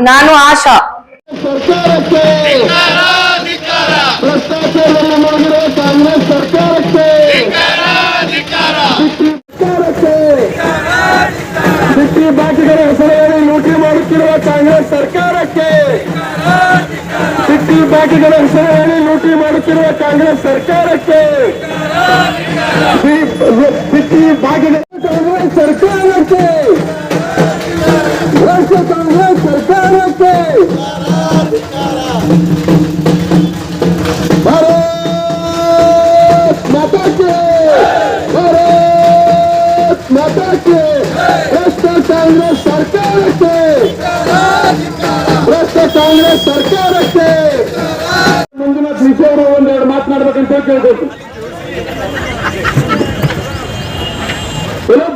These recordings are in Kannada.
ನಾನು ಆಶಾ. ಸರ್ಕಾರಕ್ಕೆ ಭ್ರಷ್ಟಾಚಾರದಲ್ಲಿ ಮುಳುಗಿರುವ ಕಾಂಗ್ರೆಸ್ ಸರ್ಕಾರಕ್ಕೆ ಬಾಕಿಗಳ ಹೆಸರಲ್ಲಿ ಲೂಟಿ ಮಾಡುತ್ತಿರುವ ಕಾಂಗ್ರೆಸ್ ಸರ್ಕಾರಕ್ಕೆ ಬಿಟ್ಟಿ ಹೆಸರಲ್ಲಿ ಮಾಡುತ್ತಿರುವ ಕಾಂಗ್ರೆಸ್ ಸರ್ಕಾರಕ್ಕೆ ಕಾಂಗ್ರೆಸ್ ಸರ್ಕಾರಕ್ಕೆ ಭ್ರಷ್ಟ ಕಾಂಗ್ರೆಸ್ ಸರ್ಕಾರಕ್ಕೆ ಮಂಜುನಾಥ್ ವಿಷಯ ಅವರು ಒಂದೆರಡು ಮಾತನಾಡ್ಬೇಕಂತ ಕೇಳ್ಬೇಕು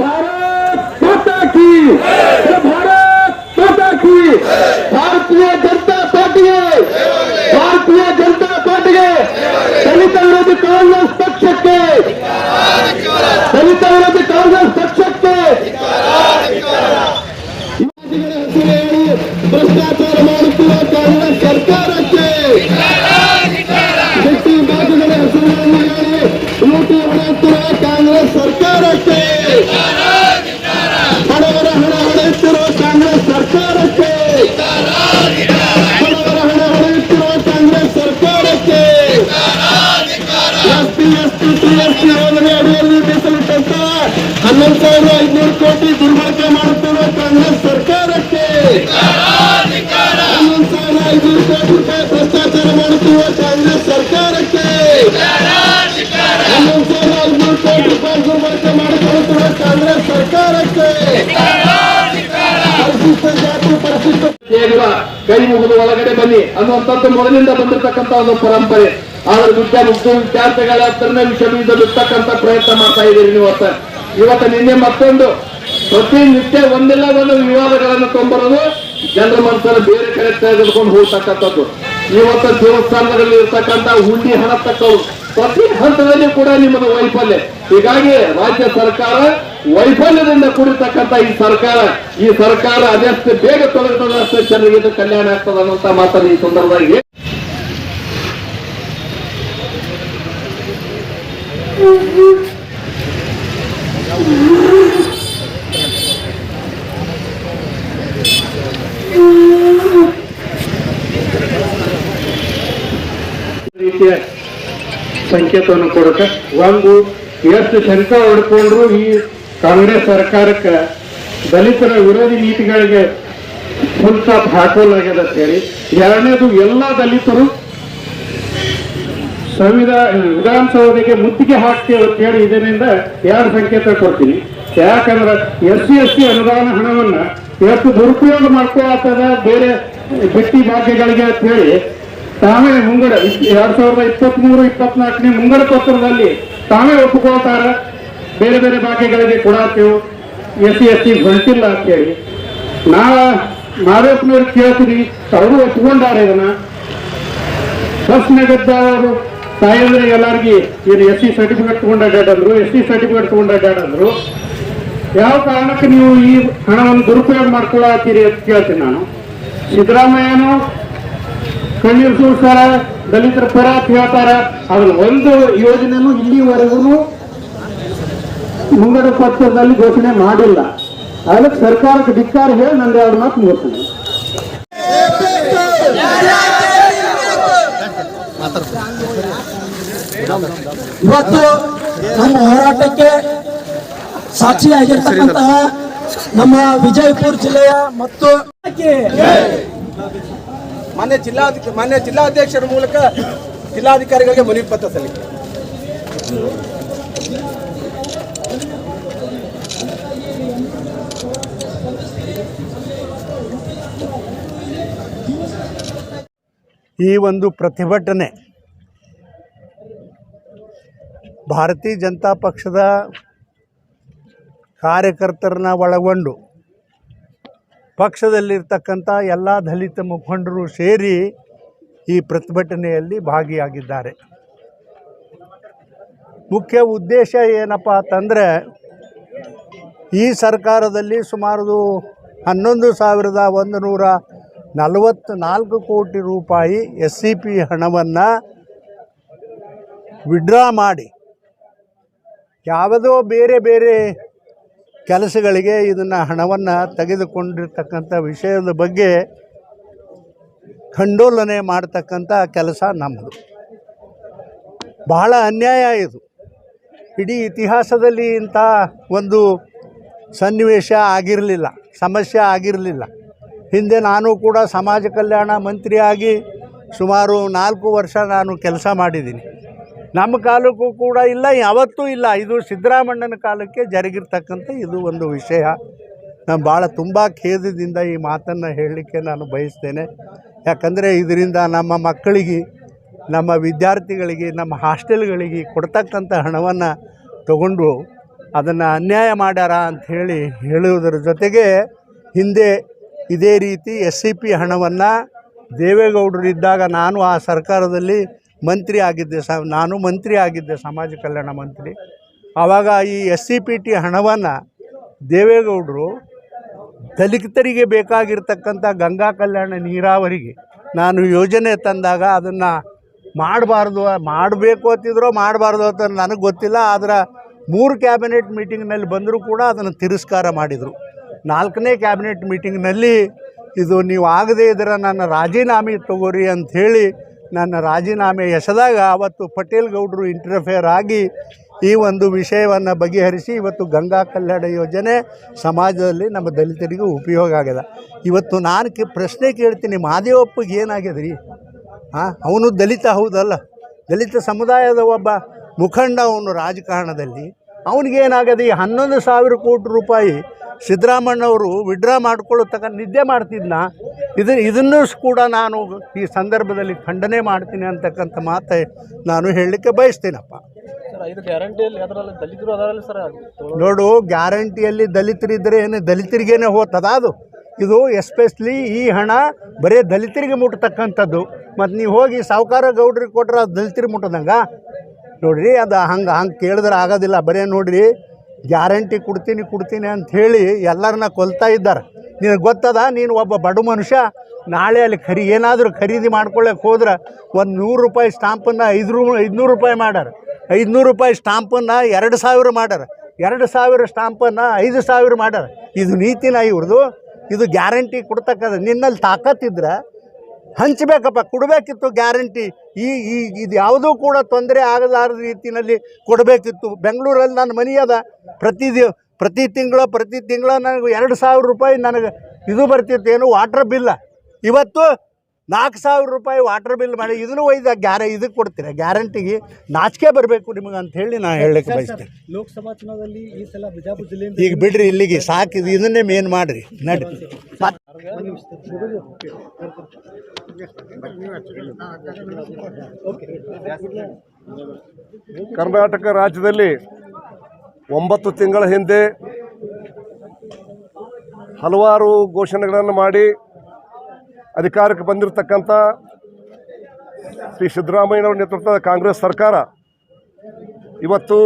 ಭಾರತ್ ಮಾತಾಕಿ ಕಾಂಗ್ರೆಸ್ ಪಕ್ಷಕ್ಕೆ ಕೈ ಮುಗಿದು ಒಳಗಡೆ ಬನ್ನಿ ಅನ್ನುವಂಥದ್ದು ಮೊದಲಿಂದ ಬಂದಿರತಕ್ಕಂತ ಒಂದು ಪರಂಪರೆ. ಆದ್ರೆ ವಿದ್ಯಾ ಮುಗ್ಧ ವಿದ್ಯಾರ್ಥಿಗಳ ಹತ್ರನೇ ವಿಷಯದಿಂದ ಬಿಡ್ತಕ್ಕಂತ ಪ್ರಯತ್ನ ಮಾಡ್ತಾ ಇದ್ದೀರಿ ನೀವು ಇವತ್ತ ಇವತ್ತು ನಿನ್ನೆ ಮತ್ತೊಂದು. ಪ್ರತಿನಿತ್ಯ ಒಂದಿಲ್ಲ ಒಂದು ವಿವಾದಗಳನ್ನು ತೊಂಬರೋದು ಜನರ ಮನಸ್ಸನ್ನು ಬೇರೆ ಕಡೆ ತೆಗೆದುಕೊಂಡು ಹೋಗ್ತಕ್ಕಂಥದ್ದು. ಇವತ್ತು ದೇವಸ್ಥಾನದಲ್ಲಿ ಇರ್ತಕ್ಕಂಥ ಹುಂಡಿ ಹಣ ತಕ್ಕವು ಪ್ರತಿ ಹಂತದಲ್ಲಿ ಕೂಡ ನಿಮ್ಮದು ವೈಫಲ್ಯ. ಹೀಗಾಗಿ ರಾಜ್ಯ ಸರ್ಕಾರ ವೈಫಲ್ಯದಿಂದ ಕೂಡಿರ್ತಕ್ಕಂಥ ಈ ಸರ್ಕಾರ ಈ ಸರ್ಕಾರ ಅದೆಷ್ಟು ಬೇಗ ತೊಲಗ್ತದೆ ಅಷ್ಟೇ ಜನರಿಗೆ ಕಲ್ಯಾಣ ಆಗ್ತದೆ ಅನ್ನುವಂತ ಮಾತನ್ನು ಈ ಸಂದರ್ಭದಲ್ಲಿ ಸಂಕೇತವನ್ನು ಕೊಡುತ್ತೆ. ಒಂದು ಎಷ್ಟು ಶಂಕ ಹೊಡ್ಕೊಂಡ್ರು ಈ ಕಾಂಗ್ರೆಸ್ ಸರ್ಕಾರಕ್ಕೆ ದಲಿತರ ವಿರೋಧಿ ನೀತಿಗಳಿಗೆ ಫುಲ್ ಸ್ಟಾಪ್ ಹಾಕೋಲಾಗ್ಯದ ಅಂತ ಹೇಳಿ. ಎರಡನೇದು ಎಲ್ಲ ದಲಿತರು ಸಂವಿಧಾನ ವಿಧಾನಸೌಧಕ್ಕೆ ಮುತ್ತಿಗೆ ಹಾಕ್ತೇವೆ ಅಂತ ಹೇಳಿ ಇದರಿಂದ ಎರಡು ಸಂಕೇತ ಕೊಡ್ತೀನಿ. ಯಾಕಂದ್ರೆ ಎಸ್ ಸಿ ಎಸ್ ಸಿ ಅನುದಾನ ಹಣವನ್ನ ಎಷ್ಟು ದುರುಪಯೋಗ ಮಾಡ್ಕೊಳತ್ತದ ಬೇರೆ ಗಟ್ಟಿ ಭಾಗ್ಯಗಳಿಗೆ ಅಂತ ಹೇಳಿ ತಾವೇ ಮುಂಗಡ ಎರಡ್ ಸಾವಿರದ ಇಪ್ಪತ್ಮೂರು ಇಪ್ಪತ್ನಾಲ್ಕನೇ ಮುಂಗಡ ಪತ್ರದಲ್ಲಿ ತಾವೇ ಒಪ್ಪಿಕೊಳ್ತಾರ. ಬೇರೆ ಬೇರೆ ಭಾಗ್ಯಗಳಿಗೆ ಕೊಡಾತೇವು ಎಸ್ ಸಿ ಎಸ್ ಸಿ ಅಂತ ಹೇಳಿ ನಾ ಮಾದೇವಪ್ಪನವ್ರು ಕೇಳ್ತೀನಿ, ಅವರು ಒಪ್ಕೊಂಡಾರೆ ಇದನ್ನ. ಬಸ್ ನಗದ್ದವರು ತಾಯಂದ್ರೆ ಎಲ್ಲರಿಗೆ, ಏನು ಎಸ್ ಸಿ ಸರ್ಟಿಫಿಕೇಟ್ ತಗೊಂಡ ಅಂದ್ರು ಎಸ್ ಸಿ ಸರ್ಟಿಫಿಕೇಟ್ ತಗೊಂಡ ಅಂದ್ರು ಯಾವ ಕಾರಣಕ್ಕೆ ನೀವು ಈ ಹಣವನ್ನು ದುರುಪಯೋಗ ಮಾಡ್ಕೊಳ್ಳತ್ತೀರಿ ಅಂತ ಕೇಳ್ತೀನಿ ನಾನು. ಸಿದ್ದರಾಮಯ್ಯನು ಕಣ್ಣೀರು ಸುರಿಸ್ತಾರ, ದಲಿತರ ಪರ ಅಂತ ಹೇಳ್ತಾರ ಅದನ್ನ ಒಂದು ಯೋಜನೆನೂ ಇಲ್ಲಿವರೆಗೂ ಮುಂಗಡ ಪತ್ರದಲ್ಲಿ ಘೋಷಣೆ ಮಾಡಿಲ್ಲ. ಅದಕ್ಕೆ ಸರ್ಕಾರಕ್ಕೆ ಧಿಕ್ಕಾರ ಹೇಳಿ ನಂದು ಎರಡು ಮಾತು ಮುಗಿಸ್ತೀನಿ. ಇವತ್ತು ನಮ್ಮ ಹೋರಾಟಕ್ಕೆ ಸಾಕ್ಷಿಯಾಗಿರ್ತಕ್ಕಂತಹ ನಮ್ಮ ವಿಜಯಪುರ ಜಿಲ್ಲೆಯ ಮತ್ತು ಮಾನ್ಯ ಜಿಲ್ಲಾಧಿಕ ಮಾನ್ಯ ಜಿಲ್ಲಾಧ್ಯಕ್ಷರ ಮೂಲಕ ಜಿಲ್ಲಾಧಿಕಾರಿಗಳಿಗೆ ಮನವಿ ಪತ್ರ ಸಲ್ಲಿಕೆ. ಈ ಒಂದು ಪ್ರತಿಭಟನೆ ಭಾರತೀಯ ಜನತಾ ಪಕ್ಷದ ಕಾರ್ಯಕರ್ತರನ್ನ ಒಳಗೊಂಡು ಪಕ್ಷದಲ್ಲಿರ್ತಕ್ಕಂಥ ಎಲ್ಲ ದಲಿತ ಮುಖಂಡರು ಸೇರಿ ಈ ಪ್ರತಿಭಟನೆಯಲ್ಲಿ ಭಾಗಿಯಾಗಿದ್ದಾರೆ. ಮುಖ್ಯ ಉದ್ದೇಶ ಏನಪ್ಪ ಅಂತಂದರೆ ಈ ಸರ್ಕಾರದಲ್ಲಿ ಸುಮಾರು ಹನ್ನೊಂದು ಸಾವಿರದ ಒಂದು ನೂರ ನಲವತ್ತ್ನಾಲ್ಕು ಕೋಟಿ ರೂಪಾಯಿ ಎಸ್ ಸಿ ಪಿ ಹಣವನ್ನು ವಿಡ್ರಾ ಮಾಡಿ. ಯಾವುದೋ ಬೇರೆ ಬೇರೆ ಕೆಲಸಗಳಿಗೆ ಇದನ್ನು ಹಣವನ್ನು ತೆಗೆದುಕೊಂಡಿರ್ತಕ್ಕಂಥ ವಿಷಯದ ಬಗ್ಗೆ ಖಂಡೋಲನೆ ಮಾಡತಕ್ಕಂಥ ಕೆಲಸ ನಮ್ಮದು ಬಹಳ ಅನ್ಯಾಯ ಇದು. ಇಡೀ ಇತಿಹಾಸದಲ್ಲಿ ಇಂಥ ಒಂದು ಸನ್ನಿವೇಶ ಆಗಿರಲಿಲ್ಲ, ಸಮಸ್ಯೆ ಆಗಿರಲಿಲ್ಲ. ಹಿಂದೆ ನಾನು ಕೂಡ ಸಮಾಜ ಕಲ್ಯಾಣ ಮಂತ್ರಿಯಾಗಿ ಸುಮಾರು ನಾಲ್ಕು ವರ್ಷ ನಾನು ಕೆಲಸ ಮಾಡಿದ್ದೀನಿ. ನಮ್ಮ ಕಾಲಕ್ಕೂ ಕೂಡ ಇಲ್ಲ, ಯಾವತ್ತೂ ಇಲ್ಲ. ಇದು ಸಿದ್ದರಾಮಣ್ಣನ ಕಾಲಕ್ಕೆ ಜರುಗಿರ್ತಕ್ಕಂಥ ಇದು ಒಂದು ವಿಷಯ. ನಾನು ಭಾಳ ತುಂಬ ಖೇದದಿಂದ ಈ ಮಾತನ್ನು ಹೇಳಲಿಕ್ಕೆ ನಾನು ಬಯಸ್ತೇನೆ. ಯಾಕಂದರೆ ಇದರಿಂದ ನಮ್ಮ ಮಕ್ಕಳಿಗೆ, ನಮ್ಮ ವಿದ್ಯಾರ್ಥಿಗಳಿಗೆ, ನಮ್ಮ ಹಾಸ್ಟೆಲ್ಗಳಿಗೆ ಕೊಡ್ತಕ್ಕಂಥ ಹಣವನ್ನು ತಗೊಂಡು ಅದನ್ನು ಅನ್ಯಾಯ ಮಾಡ್ಯಾರ ಅಂಥೇಳಿ ಹೇಳುವುದರ ಜೊತೆಗೆ ಹಿಂದೆ ಇದೇ ರೀತಿ ಎಸ್ ಸಿ ಪಿ ಹಣವನ್ನು ದೇವೇಗೌಡರು ಇದ್ದಾಗ ನಾನು ಆ ಸರ್ಕಾರದಲ್ಲಿ ಮಂತ್ರಿ ಆಗಿದ್ದೆ ಸ, ನಾನು ಮಂತ್ರಿ ಆಗಿದ್ದೆ, ಸಮಾಜ ಕಲ್ಯಾಣ ಮಂತ್ರಿ. ಆವಾಗ ಈ ಎಸ್ ಸಿ ಪಿ ಟಿ ಹಣವನ್ನು ದೇವೇಗೌಡರು ದಲಿತರಿಗೆ ಬೇಕಾಗಿರ್ತಕ್ಕಂಥ ಗಂಗಾ ಕಲ್ಯಾಣ ನೀರಾವರಿಗೆ ನಾನು ಯೋಜನೆ ತಂದಾಗ ಅದನ್ನು ಮಾಡಬಾರ್ದು, ಮಾಡಬೇಕು ಅಂತಿದ್ರೋ ಮಾಡಬಾರ್ದು ಅಂತ ನನಗೆ ಗೊತ್ತಿಲ್ಲ. ಆದರೆ ಮೂರು ಕ್ಯಾಬಿನೆಟ್ ಮೀಟಿಂಗ್ನಲ್ಲಿ ಬಂದರೂ ಕೂಡ ಅದನ್ನು ತಿರಸ್ಕಾರ ಮಾಡಿದರು. ನಾಲ್ಕನೇ ಕ್ಯಾಬಿನೆಟ್ ಮೀಟಿಂಗ್ನಲ್ಲಿ ಇದು ನೀವು ಆಗದೇ ಇದ್ರೆ ನನ್ನ ರಾಜೀನಾಮೆ ತಗೋರಿ ಅಂಥೇಳಿ ನನ್ನ ರಾಜೀನಾಮೆ ಎಸೆದಾಗ ಅವತ್ತು ಪಟೇಲ್ ಗೌಡರು ಇಂಟರ್ಫೇರ್ ಆಗಿ ಈ ಒಂದು ವಿಷಯವನ್ನು ಬಗೆಹರಿಸಿ ಇವತ್ತು ಗಂಗಾ ಕಲ್ಯಾಣ ಯೋಜನೆ ಸಮಾಜದಲ್ಲಿ ನಮ್ಮ ದಲಿತರಿಗೂ ಉಪಯೋಗ ಆಗ್ಯದ ಇವತ್ತು ನಾನು ಕೇ ಪ್ರಶ್ನೆ ಕೇಳ್ತೀನಿ, ಮಾದೇವಪ್ಪಗೆ ಏನಾಗಿದೆ ರೀ? ಹಾಂ ಅವನು ದಲಿತ ಹೌದಲ್ಲ? ದಲಿತ ಸಮುದಾಯದ ಒಬ್ಬ ಮುಖಂಡ ಅವನು ರಾಜಕಾರಣದಲ್ಲಿ, ಅವನಿಗೇನಾಗದೆ? ಈ ಹನ್ನೊಂದು ಸಾವಿರ ಕೋಟಿ ರೂಪಾಯಿ ಸಿದ್ದರಾಮಣ್ಣವರು ವಿಡ್ರಾ ಮಾಡ್ಕೊಳ್ಳೋ ನಿದ್ದೆ ಮಾಡ್ತಿದ್ನ. ಇದು ಇದನ್ನು ಕೂಡ ನಾನು ಈ ಸಂದರ್ಭದಲ್ಲಿ ಖಂಡನೆ ಮಾಡ್ತೀನಿ ಅಂತಕ್ಕಂಥ ಮಾತು ನಾನು ಹೇಳಲಿಕ್ಕೆ ಬಯಸ್ತೀನಪ್ಪ. ನೋಡು ಗ್ಯಾರಂಟಿಯಲ್ಲಿ ದಲಿತರಿದ್ದರೆ ಏನು ದಲಿತರಿಗೇನೆ ಹೋಗ್ತದ ಅದು? ಇದು ಎಸ್ಪೆಷಲಿ ಈ ಹಣ ಬರೀ ದಲಿತರಿಗೆ ಮುಟ್ಟತಕ್ಕಂಥದ್ದು ಮತ್ತು ನೀವು ಹೋಗಿ ಸಾವುಕಾರ ಗೌಡ್ರಿಗೆ ಕೊಟ್ರೆ ಅದು ದಲಿತರಿಗೆ ಮುಟ್ಟದಂಗ ನೋಡಿರಿ ಅದು ಹಂಗೆ ಹಂಗೆ ಕೇಳಿದ್ರೆ ಆಗೋದಿಲ್ಲ. ಬರೀ ನೋಡ್ರಿ ಗ್ಯಾರಂಟಿ ಕೊಡ್ತೀನಿ ಕೊಡ್ತೀನಿ ಅಂತ ಹೇಳಿ ಎಲ್ಲರನ್ನ ಕೊಲ್ತಾ ಇದ್ದಾರೆ. ನಿನಗೆ ಗೊತ್ತದ, ನೀನು ಒಬ್ಬ ಬಡ ಮನುಷ್ಯ, ನಾಳೆ ಅಲ್ಲಿ ಖರೀ, ಏನಾದರೂ ಖರೀದಿ ಮಾಡ್ಕೊಳ್ಳೋಕೆ ಹೋದ್ರೆ ಒಂದು ನೂರು ರೂಪಾಯಿ ಸ್ಟಾಂಪನ್ನು ಐದು ರೂ, ಐದುನೂರು ರೂಪಾಯಿ ಮಾಡ್ಯಾರ. ಐದುನೂರು ರೂಪಾಯಿ ಸ್ಟಾಂಪನ್ನು ಎರಡು ಸಾವಿರ ಮಾಡ್ಯಾರ. ಎರಡು ಸಾವಿರ ಸ್ಟಾಂಪನ್ನು ಐದು ಸಾವಿರ ಮಾಡ್ಯಾರ. ಇದು ನೀತಿನ ಇವ್ರದು. ಇದು ಗ್ಯಾರಂಟಿ ಕೊಡ್ತಕ್ಕದ ನಿನ್ನಲ್ಲಿ ತಾಕತ್ತಿದ್ರೆ ಹಂಚಬೇಕಪ್ಪ, ಕೊಡಬೇಕಿತ್ತು ಗ್ಯಾರಂಟಿ. ಈ ಈ, ಇದು ಯಾವುದೂ ಕೂಡ ತೊಂದರೆ ಆಗಲಾರದ ರೀತಿಯಲ್ಲಿ ಕೊಡಬೇಕಿತ್ತು. ಬೆಂಗಳೂರಲ್ಲಿ ನನ್ನ ಮನೆ ಅದ. ಪ್ರತಿ ಪ್ರತಿ ತಿಂಗಳ ಪ್ರತಿ ತಿಂಗಳ ನನಗೆ ಎರಡು ಸಾವಿರ ರೂಪಾಯಿ ನನಗೆ ಇದು ಬರ್ತಿತ್ತು. ಏನು, ವಾಟ್ರ್ ಬಿಲ್ಲ ಇವತ್ತು ನಾಲ್ಕು ಸಾವಿರ ರೂಪಾಯಿ ವಾಟರ್ ಬಿಲ್ ಮಾಡಿ ಇದನ್ನು ಒಯ್ದ ಗ್ಯಾರ ಇದಕ್ಕೆ ಕೊಡ್ತೀರಾ? ಗ್ಯಾರಂಟಿಗೆ ನಾಚಿಕೆ ಬರಬೇಕು ನಿಮಗೆ ಅಂತ ಹೇಳಿ ನಾನು ಹೇಳಲಿಕ್ಕೆ ಬಯಸ್ತೇನೆ. ಲೋಕಸಭಾ ಚುನಾವಣೆಯಲ್ಲಿ ಈ ಸಲ ಬಿಜಾಪುರ ಜಿಲ್ಲೆ ಈಗ ಬಿಡ್ರಿ ಇಲ್ಲಿಗೆ ಸಾಕು ಇದನ್ನೇ ಮೇನ್ ಮಾಡಿರಿ. ನಡಿ ಕರ್ನಾಟಕ ರಾಜ್ಯದಲ್ಲಿ ಒಂಬತ್ತು ತಿಂಗಳ ಹಿಂದೆ ಹಲವಾರು ಘೋಷಣೆಗಳನ್ನು ಮಾಡಿ ಅಧಿಕಾರಕ್ಕೆ ಬಂದಿರತಕ್ಕಂಥ ಶ್ರೀ ಸಿದ್ದರಾಮಯ್ಯನವರ ನೇತೃತ್ವದ ಕಾಂಗ್ರೆಸ್ ಸರ್ಕಾರ ಇವತ್ತು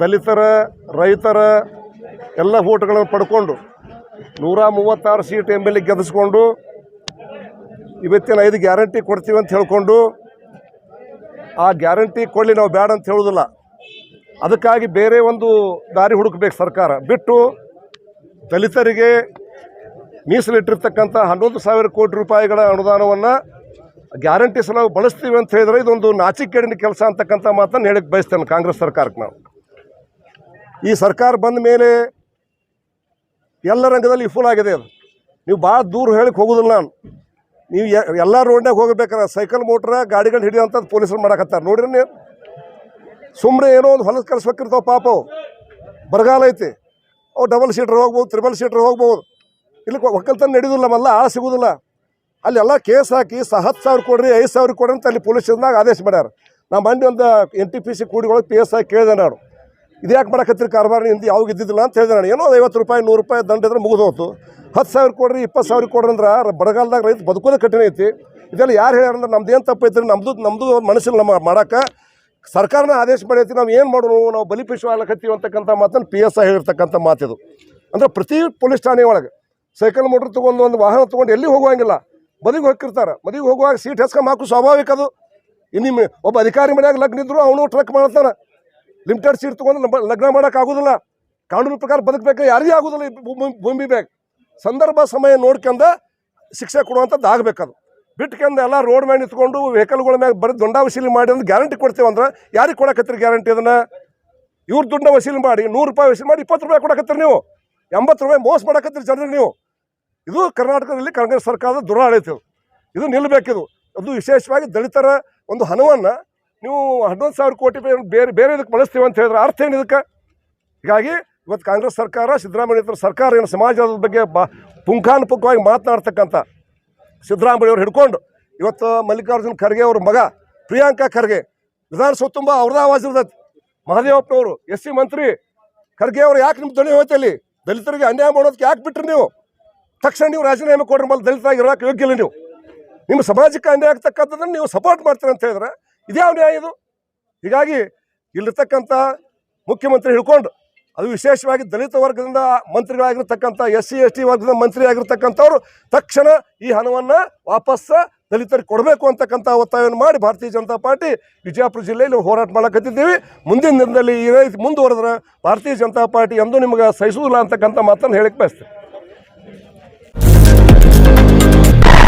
ದಲಿತರ, ರೈತರ ಎಲ್ಲ ಓಟ್ಗಳನ್ನು ಪಡ್ಕೊಂಡು ನೂರ ಮೂವತ್ತಾರು ಸೀಟ್ ಎಂ ಎಲ್ ಎ ಇವತ್ತಿನ ಐದು ಗ್ಯಾರಂಟಿ ಕೊಡ್ತೀವಿ ಅಂತ ಹೇಳ್ಕೊಂಡು ಆ ಗ್ಯಾರಂಟಿ ಕೊಡಲಿ ನಾವು ಬೇಡ ಅಂತ ಹೇಳೋದಿಲ್ಲ ಅದಕ್ಕಾಗಿ ಬೇರೆ ಒಂದು ದಾರಿ ಹುಡುಕಬೇಕು ಸರ್ಕಾರ. ಬಿಟ್ಟು ದಲಿತರಿಗೆ ಮೀಸಲಿಟ್ಟಿರ್ತಕ್ಕಂಥ ಹನ್ನೊಂದು ಸಾವಿರ ಕೋಟಿ ರೂಪಾಯಿಗಳ ಅನುದಾನವನ್ನು ಗ್ಯಾರಂಟಿ ಸಲ ಬಳಸ್ತೀವಿ ಅಂತ ಹೇಳಿದ್ರೆ ಇದೊಂದು ನಾಚಿಕೆಡಿನ ಕೆಲಸ ಅಂತಕ್ಕಂಥ ಮಾತನ್ನು ಹೇಳಕ್ಕೆ ಬಯಸ್ತೇನೆ ಕಾಂಗ್ರೆಸ್ ಸರ್ಕಾರಕ್ಕೆ ನಾವು. ಈ ಸರ್ಕಾರ ಬಂದ ಮೇಲೆ ಎಲ್ಲ ರಂಗದಲ್ಲಿ ವಿಫುಲ್ ಆಗಿದೆ ಅದು. ನೀವು ಭಾಳ ದೂರ ಹೇಳಕ್ಕೆ ಹೋಗೋದಿಲ್ಲ ನಾನು. ನೀವು ಎಲ್ಲ ರೋಡ್ನಾಗ ಹೋಗ್ಬೇಕಾರೆ ಸೈಕಲ್, ಮೋಟ್ರ, ಗಾಡಿಗಳು ಹಿಡಿಯೋಂಥದ್ದು ಪೊಲೀಸರು ಮಾಡಕತ್ತಾರೆ. ನೋಡಿರಿ ನೀವು. ಸುಮ್ಮನೆ ಏನೋ ಒಂದು ಹೊಲದ ಕಳ್ಸ್ಬೇಕಿರ್ತಾವೆ ಪಾಪ ಬರಗಾಲ ಐತಿ. ಅವು ಡಬಲ್ ಸೀಟ್ರ್ ಹೋಗ್ಬೋದು ತ್ರಿಬಲ್ ಸೀಟ್ರ್ ಹೋಗ್ಬೋದು. ಇಲ್ಲಿ ಒಕ್ಕಲ್ತನ ನಡೆಯೋದಿಲ್ಲ ನಮ್ಮಲ್ಲ ಆಳ ಸಿಗೋದಿಲ್ಲ. ಅಲ್ಲೆಲ್ಲ ಕೇಸ್ ಹಾಕಿ ಸ ಹತ್ತು ಸಾವಿರ ಕೊಡ್ರಿ, ಐದು ಸಾವಿರ ಕೊಡ್ರಿ ಅಂತ ಅಲ್ಲಿ ಪೊಲೀಸ್ ಆದೇಶ ಮಾಡ್ಯಾರ. ನಮ್ಮ ಮಂಡಿ ಒಂದು ಎನ್ ಟಿ ಪಿ ಸಿ ಕೂಡಿಗಳಿಗೆ ಪಿ ಎಸ್ ಆಗಿ ಕೇಳಿದೆ ನಾನು. ಇದ್ಯಾಕೆ ಮಾಡಕತ್ತೀರಿ ಕಾರ್ಬಾರ್ ಹಿಂದೆ ಯಾವಾಗ ಇದ್ದಿದ್ದಿಲ್ಲ ಅಂತ ಹೇಳಿದೆ ನಾನು. ಏನೋ ಐವತ್ತು ರೂಪಾಯಿ, ನೂರು ರೂಪಾಯಿ ದಂಡ ಇದ್ರೆ ಮುಗಿದು ಹೋಯ್ತು ಹತ್ತು ಸಾವಿರ ಕೊಡ್ರಿ, ಇಪ್ಪತ್ತು ಸಾವಿರ ಕೊಡ್ರಿ ಅಂದ್ರೆ ಬರಗಾಲದಾಗ ರೈತ ಬದುಕೋದೇ ಕಠಿಣ ಐತಿ. ಇದೆಲ್ಲ ಯಾರು ಹೇಳ್ಯಾರ ಅಂದ್ರೆ ನಮ್ದು ಏನು ತಪ್ಪೈತ್ರಿ ನಮ್ಮದು ನಮ್ಮದು ಮನಸ್ಸಿಲ್ಲ ನಮ್ಮ ಮಾಡಕ್ಕೆ ಸರ್ಕಾರನ ಆದೇಶ ಮಾಡೈತಿ, ನಾವು ಏನು ಮಾಡೋಣ, ನಾವು ಬಲಿಪಶು ಆಗ್ಲಕತ್ತೀವಿ ಅಂತಕ್ಕಂಥ ಮಾತನ್ನು ಪಿ ಎಸ್ ಐ ಹೇಳಿರ್ತಕ್ಕಂಥ ಮಾತಿದು. ಅಂದ್ರೆ ಪ್ರತಿ ಪೊಲೀಸ್ ಠಾಣೆ ಒಳಗೆ. ಸೈಕಲ್, ಮೋಟರ್ ತೊಗೊಂಡು ಒಂದು ವಾಹನ ತೊಗೊಂಡು ಎಲ್ಲಿ ಹೋಗುವಂಗಿಲ್ಲ. ಮದುವೆಗೆ ಹೋಗಿರ್ತಾರೆ ಮದುವೆಗೆ ಹೋಗುವಾಗ ಸೀಟ್ ಹೆಸ್ಕೊಂಡು ಹಾಕು, ಸ್ವಾಭಾವಿಕ ಅದು. ಇನ್ನು ಒಬ್ಬ ಅಧಿಕಾರಿ ಮನೆಯಾಗ ಲಗ್ನ ಇದ್ರು ಅವನು ಟ್ರಕ್ ಮಾಡ್ತಾನೆ. ಲಿಮಿಟೆಡ್ ಸೀಟ್ ತೊಗೊಂಡು ಲಗ್ನ ಮಾಡೋಕ್ಕಾಗೋದಿಲ್ಲ ಕಾನೂನು ಪ್ರಕಾರ ಬದುಕಬೇಕು ಯಾರಿಗೂ ಆಗೋದಿಲ್ಲ ಭೂಮಿ- ಬೇಕು. ಸಂದರ್ಭ, ಸಮಯ ನೋಡ್ಕೊಂಡ ಶಿಕ್ಷೆ ಕೊಡುವಂಥದ್ದು ಆಗಬೇಕದು. ಬಿಟ್ಕೊಂಡು ಎಲ್ಲ ರೋಡ್ ಮ್ಯಾಗ ನಿಂತ್ಕೊಂಡು ವೆಹಿಕಲ್ಗಳ ಮ್ಯಾಗ ಬರೀ ದುಂಡ ವಸೂಲಿ ಮಾಡಿ ಅಂದ್ರೆ ಗ್ಯಾರಂಟಿ ಕೊಡ್ತೇವೆ ಅಂದ್ರೆ ಯಾರಿಗೆ ಕೊಡಕತ್ತೀರಿ ಗ್ಯಾರಂಟಿ ಅದನ್ನ? ಇವ್ರು ದುಡ್ಡ ವಸೂಲಿ ಮಾಡಿ ನೂರು ರೂಪಾಯಿ ವಸೂಲಿ ಮಾಡಿ ಇಪ್ಪತ್ತು ರೂಪಾಯಿ ಕೊಡಕತ್ತೀರಿ ನೀವು. ಎಂಬತ್ತು ರೂಪಾಯಿ ಮೋಸ ಮಾಡಕತ್ತೀರಿ ಜನರಿಗೆ ನೀವು. ಇದು ಕರ್ನಾಟಕದಲ್ಲಿ ಕಾಂಗ್ರೆಸ್ ಸರ್ಕಾರದ ದುರಾಡಳಿತ ಇದು. ನಿಲ್ಲಬೇಕಿದು ಅದು ವಿಶೇಷವಾಗಿ ದಲಿತರ ಒಂದು ಹಣವನ್ನು ನೀವು ಹನ್ನೊಂದು ಸಾವಿರ ಕೋಟಿ ಬೇರೆ ಬೇರೆ ಇದಕ್ಕೆ ಬಳಸ್ತೀವಿ ಅಂತ ಹೇಳಿದ್ರೆ ಅರ್ಥ ಏನು ಇದಕ್ಕೆ? ಹೀಗಾಗಿ ಇವತ್ತು ಕಾಂಗ್ರೆಸ್ ಸರ್ಕಾರ, ಸಿದ್ದರಾಮಯ್ಯ ಸರ್ಕಾರ ಏನು ಸಮಾಜದ ಬಗ್ಗೆ ಬಾ ಪುಂಖಾನುಪುಂಖವಾಗಿ ಮಾತನಾಡ್ತಕ್ಕಂಥ ಸಿದ್ದರಾಮಯ್ಯ ಅವ್ರು ಹಿಡ್ಕೊಂಡು ಇವತ್ತು ಮಲ್ಲಿಕಾರ್ಜುನ್ ಖರ್ಗೆ ಅವ್ರ ಮಗ ಪ್ರಿಯಾಂಕಾ ಖರ್ಗೆ ವಿಧಾನಸೌಧ ತುಂಬ ಅವ್ರದ ಆವಾಜ್ ಇರ್ತೈತಿ. ಮಹದೇವಪ್ಪನವರು ಎಸ್ ಸಿ ಮಂತ್ರಿ ಖರ್ಗೆ ಅವರು ಯಾಕೆ ನಿಮ್ಮ ಧ್ವನಿ ಹೋಯ್ತಲ್ಲಿ ದಲಿತರಿಗೆ ಅನ್ಯಾಯ ಮಾಡೋದಕ್ಕೆ ಯಾಕೆ ಬಿಟ್ರಿ ನೀವು? ತಕ್ಷಣ ನೀವು ರಾಜೀನಾಮೆ ಕೊಡ್ರಿ ಮೇಲೆ ದಲಿತರಾಗಿರೋಕೆ ಯೋಗ್ಯ ಇಲ್ಲ ನೀವು. ನಿಮ್ಮ ಸಮಾಜಕ್ಕೆ ಅನ್ಯಾಯ ಆಗ್ತಕ್ಕಂಥದ್ದನ್ನು ನೀವು ಸಪೋರ್ಟ್ ಮಾಡ್ತೀರ ಅಂತ ಹೇಳಿದ್ರೆ ಇದ್ಯಾವ ನ್ಯಾಯ ಇದು? ಹೀಗಾಗಿ ಇಲ್ಲಿರ್ತಕ್ಕಂಥ ಮುಖ್ಯಮಂತ್ರಿ ಹಿಡ್ಕೊಂಡು ಅದು ವಿಶೇಷವಾಗಿ ದಲಿತ ವರ್ಗದಿಂದ ಮಂತ್ರಿಗಳಾಗಿರ್ತಕ್ಕಂಥ ಎಸ್ ಸಿ, ಎಸ್ ಟಿ ವರ್ಗದ ಮಂತ್ರಿ ಆಗಿರ್ತಕ್ಕಂಥವ್ರು ತಕ್ಷಣ ಈ ಹಣವನ್ನು ವಾಪಸ್ ದಲಿತರಿಗೆ ಕೊಡಬೇಕು ಅಂತಕ್ಕಂಥ ಒತ್ತಾಯವನ್ನು ಮಾಡಿ ಭಾರತೀಯ ಜನತಾ ಪಾರ್ಟಿ ವಿಜಯಪುರ ಜಿಲ್ಲೆಯಲ್ಲಿ ಹೋರಾಟ ಮಾಡಕತ್ತಿದ್ದೀವಿ. ಮುಂದಿನ ದಿನದಲ್ಲಿ ಈ ರೀತಿ ಮುಂದುವರೆದ್ರೆ ಭಾರತೀಯ ಜನತಾ ಪಾರ್ಟಿ ಎಂದೂ ನಿಮಗೆ ಸಹಿಸುವುದಿಲ್ಲ ಅಂತಕ್ಕಂಥ ಮಾತನ್ನು ಹೇಳಕ್ಕೆ ಬಯಸ್ತೇನೆ.